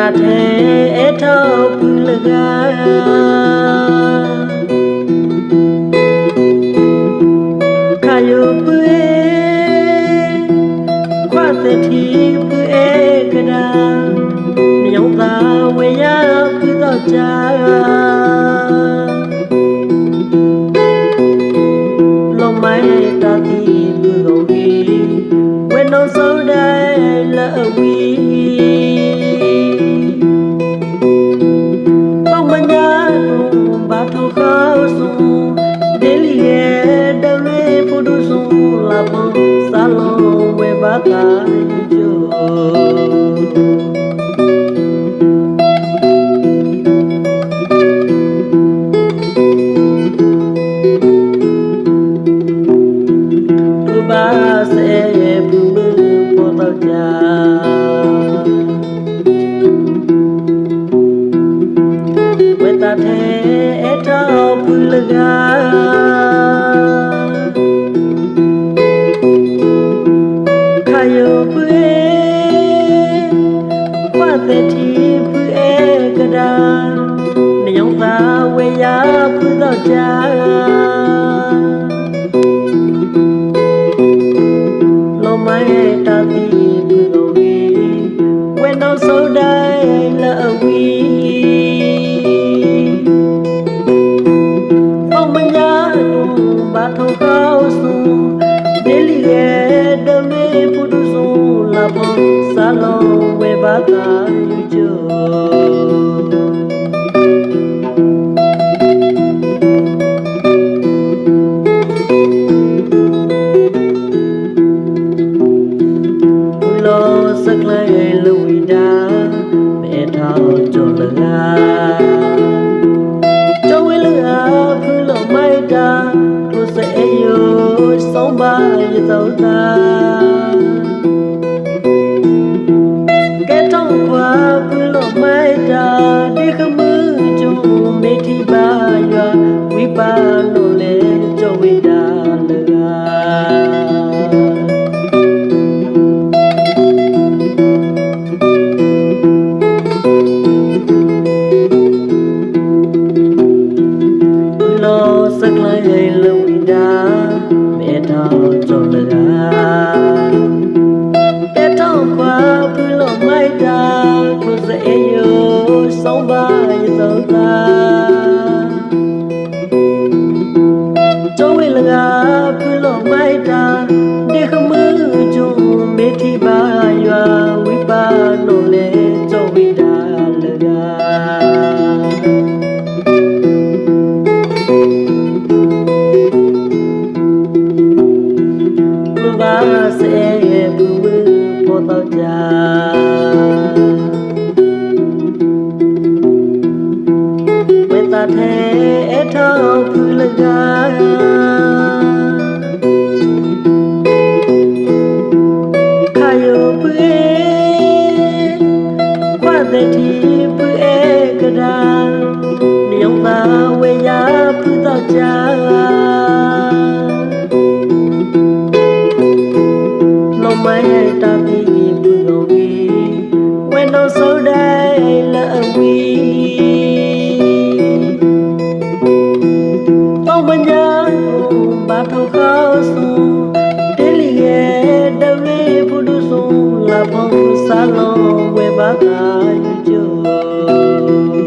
တာထဲအထောက်ဘူးလကားခါယုပ်ပွေခွတ်တဲ့တီပွေကနာမြောင်းသာဝေရပြုတော့ကြာ છું દિલીએ ડમે પુડુસું લાપો સાલો વે બાકા જો Bye. ပူလကခါယောပွေခွတ်တဲ့တီပွေကဒါနေုံသာဝေယပူတော့ကြ salão e jo. nga phu lo mai ta ba ywa wi ba no cho wi da la ga lu ba se bu bu po ta ja ta the e tho phu ga တဲ့တီပူဧကရာမြေုံသာဝေယာပူတော့ချာလုံမရဲ့တာပီပူတော့ကြီးဝဲတော့ဆိုတဲ့လအဝီတော့မညာ sáng lo quê bác ai chưa